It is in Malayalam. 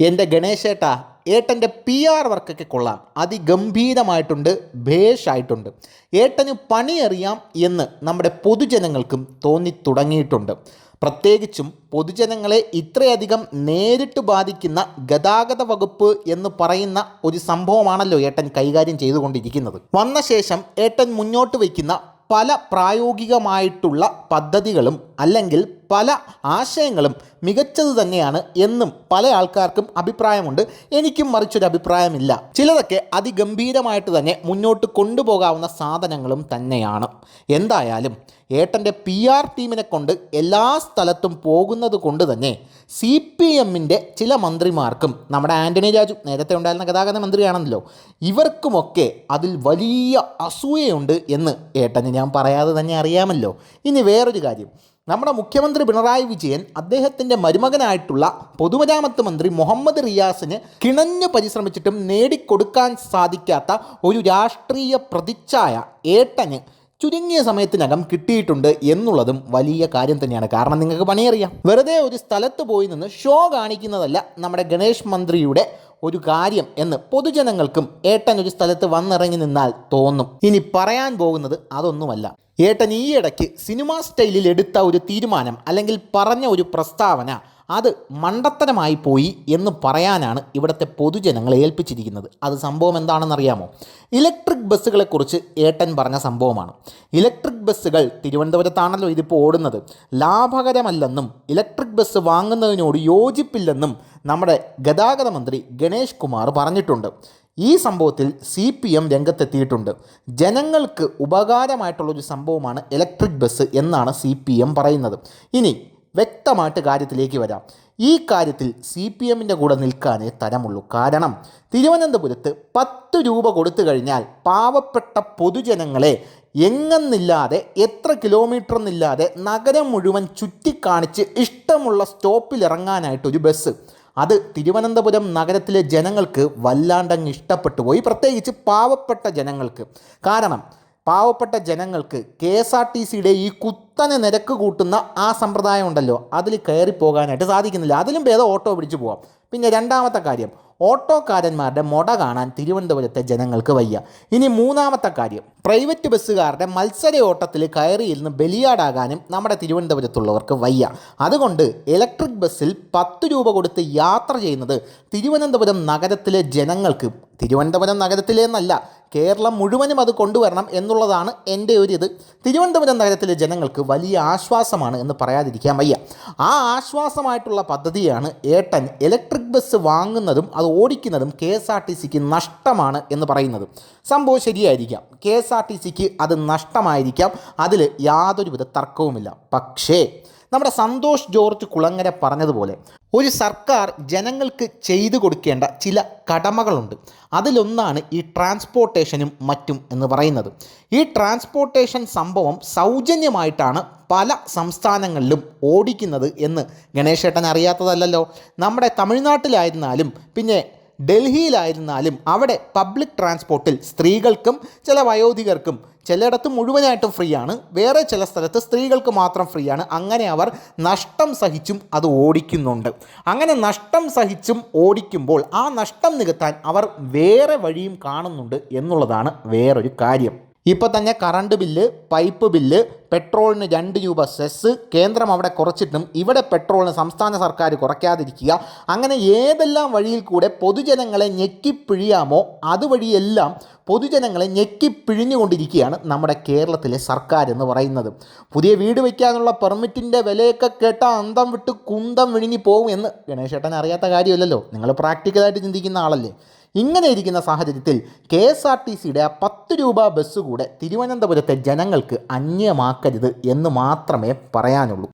എന്റെ ഗണേശേട്ടാ ഏട്ടന്റെ പി ആർ വർക്കൊക്കെ കൊള്ളാം. അതിഗംഭീരമായിട്ടുണ്ട് ഭേഷായിട്ടുണ്ട്. ഏട്ടന് പണിയറിയാം എന്ന് നമ്മുടെ പൊതുജനങ്ങൾക്കും തോന്നി തുടങ്ങിയിട്ടുണ്ട് പ്രത്യേകിച്ചും പൊതുജനങ്ങളെ ഇത്രയധികം നേരിട്ട് ബാധിക്കുന്ന ഗതാഗത വകുപ്പ് എന്ന് പറയുന്ന ഒരു സംഭവമാണല്ലോ ഏട്ടൻ കൈകാര്യം ചെയ്തുകൊണ്ടിരിക്കുന്നത്. വന്ന ശേഷം ഏട്ടൻ മുന്നോട്ട് വയ്ക്കുന്ന പല പ്രായോഗികമായിട്ടുള്ള പദ്ധതികളും അല്ലെങ്കിൽ പല ആശയങ്ങളും മികച്ചത് തന്നെയാണ് എന്നും പല ആൾക്കാർക്കും അഭിപ്രായമുണ്ട്. എനിക്കും മറിച്ചൊരു അഭിപ്രായമില്ല. ചിലതൊക്കെ അതിഗംഭീരമായിട്ട് തന്നെ മുന്നോട്ട് കൊണ്ടുപോകാവുന്ന സാധനങ്ങളും തന്നെയാണ്. എന്തായാലും ഏട്ടന്റെ പി ആർ ടീമിനെ കൊണ്ട് എല്ലാ സ്ഥലത്തും പോകുന്നത് കൊണ്ട് തന്നെ സി പി എമ്മിന്റെ ചില മന്ത്രിമാർക്കും നമ്മുടെ ആന്റണി രാജു നേരത്തെ ഉണ്ടായിരുന്ന ഗതാഗത മന്ത്രിയാണല്ലോ ഇവർക്കുമൊക്കെ അതിൽ വലിയ അസൂയയുണ്ട് എന്ന് ഏട്ടന് ഞാൻ പറയാതെ തന്നെ അറിയാമല്ലോ. ഇനി വേറൊരു കാര്യം. നമ്മുടെ മുഖ്യമന്ത്രി പിണറായി വിജയൻ അദ്ദേഹത്തിന്റെ മരുമകനായിട്ടുള്ള പൊതുമരാമത്ത് മന്ത്രി മുഹമ്മദ് റിയാസിന് കിണഞ്ഞു പരിശ്രമിച്ചിട്ടും നേടിക്കൊടുക്കാൻ സാധിക്കാത്ത ഒരു രാഷ്ട്രീയ പ്രതിച്ഛായ ഏട്ടന് ചുരുങ്ങിയ സമയത്തിനകം കിട്ടിയിട്ടുണ്ട് എന്നുള്ളതും വലിയ കാര്യം തന്നെയാണ്. കാരണം നിങ്ങൾക്ക് പണിയറിയാം വെറുതെ ഒരു സ്ഥലത്ത് പോയി നിന്ന് ഷോ കാണിക്കുന്നതല്ല നമ്മുടെ ഗണേഷ് മന്ത്രിയുടെ ഒരു കാര്യം എന്ന് പൊതുജനങ്ങൾക്കും ഏട്ടൻ ഒരു സ്ഥലത്ത് വന്നിറങ്ങി നിന്നാൽ തോന്നും. ഇനി പറയാൻ പോകുന്നത് അതൊന്നുമല്ല. ഏട്ടൻ ഈയിടയ്ക്ക് സിനിമാ സ്റ്റൈലിൽ എടുത്ത ഒരു തീരുമാനം അല്ലെങ്കിൽ പറഞ്ഞ ഒരു പ്രസ്താവന അത് മണ്ടത്തരമായി പോയി എന്ന് പറയാനാണ് ഇവിടുത്തെ പൊതുജനങ്ങളെ ഏൽപ്പിച്ചിരിക്കുന്നത്. അത് സംഭവം എന്താണെന്നറിയാമോ? ഇലക്ട്രിക് ബസ്സുകളെക്കുറിച്ച് ഏട്ടൻ പറഞ്ഞ സംഭവമാണ്. ഇലക്ട്രിക് ബസ്സുകൾ തിരുവനന്തപുരത്താണല്ലോ ഇതിപ്പോൾ ഓടുന്നത്. ലാഭകരമല്ലെന്നും ഇലക്ട്രിക് ബസ് വാങ്ങുന്നതിനോട് യോജിപ്പില്ലെന്നും നമ്മുടെ ഗതാഗത മന്ത്രി ഗണേഷ് കുമാർ പറഞ്ഞിട്ടുണ്ട്. ഈ സംഭവത്തിൽ സി പി എം രംഗത്തെത്തിയിട്ടുണ്ട്. ജനങ്ങൾക്ക് ഉപകാരമായിട്ടുള്ളൊരു സംഭവമാണ് ഇലക്ട്രിക് ബസ് എന്നാണ് സി പി എം പറയുന്നത്. ഇനി വ്യക്തമായിട്ട് കാര്യത്തിലേക്ക് വരാം. ഈ കാര്യത്തിൽ സി പി എമ്മിന്റെ കൂടെ നിൽക്കാനേ തരമുള്ളൂ. കാരണം തിരുവനന്തപുരത്ത് പത്ത് രൂപ കൊടുത്തു കഴിഞ്ഞാൽ പാവപ്പെട്ട പൊതുജനങ്ങളെ എങ്ങെന്നില്ലാതെ എത്ര കിലോമീറ്റർ എന്നില്ലാതെ നഗരം മുഴുവൻ ചുറ്റിക്കാണിച്ച് ഇഷ്ടമുള്ള സ്റ്റോപ്പിൽ ഇറങ്ങാനായിട്ട് ഒരു ബസ്. അത് തിരുവനന്തപുരം നഗരത്തിലെ ജനങ്ങൾക്ക് വല്ലാണ്ടങ്ങ് ഇഷ്ടപ്പെട്ടു പോയി. പ്രത്യേകിച്ച് പാവപ്പെട്ട ജനങ്ങൾക്ക്. കാരണം പാവപ്പെട്ട ജനങ്ങൾക്ക് കെ എസ് ആർ ടി സിയുടെ ഈ കുത്തനെ നിരക്ക് കൂട്ടുന്ന ആ സമ്പ്രദായം ഉണ്ടല്ലോ അതിൽ കയറി പോകാനായിട്ട് സാധിക്കുന്നില്ല. അതിലും ഭേദം ഓട്ടോ പിടിച്ചു പോകാം പിന്നെ രണ്ടാമത്തെ കാര്യം ഓട്ടോക്കാരന്മാരുടെ മുട കാണാൻ തിരുവനന്തപുരത്തെ ജനങ്ങൾക്ക് വയ്യ. ഇനി മൂന്നാമത്തെ കാര്യം പ്രൈവറ്റ് ബസ്സുകാരുടെ മത്സര ഓട്ടത്തിൽ കയറിയിരുന്ന് ബലിയാടാകാനും നമ്മുടെ തിരുവനന്തപുരത്തുള്ളവർക്ക് വയ്യ. അതുകൊണ്ട് ഇലക്ട്രിക് ബസ്സിൽ പത്ത് രൂപ കൊടുത്ത് യാത്ര ചെയ്യുന്നത് തിരുവനന്തപുരം നഗരത്തിലെ ജനങ്ങൾക്ക് തിരുവനന്തപുരം നഗരത്തിലെന്നല്ല കേരളം മുഴുവനും അത് കൊണ്ടുവരണം എന്നുള്ളതാണ് എന്റെ ഒരു ഇത്. തിരുവനന്തപുരം നഗരത്തിലെ ജനങ്ങൾക്ക് വലിയ ആശ്വാസമാണ് എന്ന് പറയാതിരിക്കാൻ വയ്യ. ആ ആശ്വാസമായിട്ടുള്ള പദ്ധതിയാണ് ഏട്ടൻ ഇലക്ട്രിക് ബസ് വാങ്ങുന്നതും അത് ഓടിക്കുന്നതും കെ എസ് ആർ ടി സിക്ക് നഷ്ടമാണ് എന്ന് പറയുന്നത്. സംഭവം ശരിയായിരിക്കാം. കെ എസ് ആർ ടി സിക്ക് അത് നഷ്ടമായിരിക്കാം. അതിൽ യാതൊരുവിധ തർക്കവുമില്ല. പക്ഷേ നമ്മുടെ സന്തോഷ് ജോർജ് കുളങ്ങര പറഞ്ഞതുപോലെ ഒരു സർക്കാർ ജനങ്ങൾക്ക് ചെയ്തു കൊടുക്കേണ്ട ചില കടമകളുണ്ട്. അതിലൊന്നാണ് ഈ ട്രാൻസ്പോർട്ടേഷനും മറ്റും എന്ന് പറയുന്നത്. ഈ ട്രാൻസ്പോർട്ടേഷൻ സംഭവം സൗജന്യമായിട്ടാണ് പല സംസ്ഥാനങ്ങളിലും ഓടിക്കുന്നത് എന്ന് ഗണേശേട്ടൻ അറിയാത്തതല്ലല്ലോ. നമ്മുടെ തമിഴ്നാട്ടിലായിരുന്നാലും പിന്നെ ഡൽഹിയിലായിരുന്നാലും അവിടെ പബ്ലിക് ട്രാൻസ്പോർട്ടിൽ സ്ത്രീകൾക്കും ചില വയോധികർക്കും ചിലയിടത്ത് മുഴുവനായിട്ടും ഫ്രീ ആണ്. വേറെ ചില സ്ഥലത്ത് സ്ത്രീകൾക്ക് മാത്രം ഫ്രീ ആണ്. അങ്ങനെ അവർ നഷ്ടം സഹിച്ചും അത് ഓടിക്കുന്നുണ്ട്. അങ്ങനെ നഷ്ടം സഹിച്ചും ഓടിക്കുമ്പോൾ ആ നഷ്ടം നികത്താൻ അവർ വേറെ വഴിയും കാണുന്നുണ്ട് എന്നുള്ളതാണ് വേറൊരു കാര്യം. ഇപ്പോൾ തന്നെ കറണ്ട് ബില്ല് പൈപ്പ് ബില്ല് പെട്രോളിന് രണ്ട് രൂപ സെസ് കേന്ദ്രം അവിടെ കുറച്ചിട്ടും ഇവിടെ പെട്രോളിന് സംസ്ഥാന സർക്കാർ കുറയ്ക്കാതിരിക്കുക. അങ്ങനെ ഏതെല്ലാം വഴിയിൽ കൂടെ പൊതുജനങ്ങളെ ഞെക്കിപ്പിഴിയാമോ അതുവഴിയെല്ലാം പൊതുജനങ്ങളെ ഞെക്കിപ്പിഴിഞ്ഞുകൊണ്ടിരിക്കുകയാണ് നമ്മുടെ കേരളത്തിലെ സർക്കാർ എന്ന് പറയുന്നത്. പുതിയ വീട് വയ്ക്കാനുള്ള പെർമിറ്റിന്റെ വിലയൊക്കെ കേട്ടാൽ അന്തം വിട്ട് കുന്തം വിഴുങ്ങി പോകും എന്ന് ഗണേശേട്ടൻ അറിയാത്ത കാര്യമല്ലല്ലോ. നിങ്ങൾ പ്രാക്ടിക്കലായിട്ട് ചിന്തിക്കുന്ന ആളല്ലേ. ഇങ്ങനെ ഇരിക്കുന്ന സാഹചര്യത്തിൽ കെ എസ് ആർ ടി സിയുടെ ആ പത്ത് രൂപ ബസ് കൂടെ തിരുവനന്തപുരത്തെ ജനങ്ങൾക്ക് അന്യമാക്കരുത് എന്ന് മാത്രമേ പറയാനുള്ളൂ.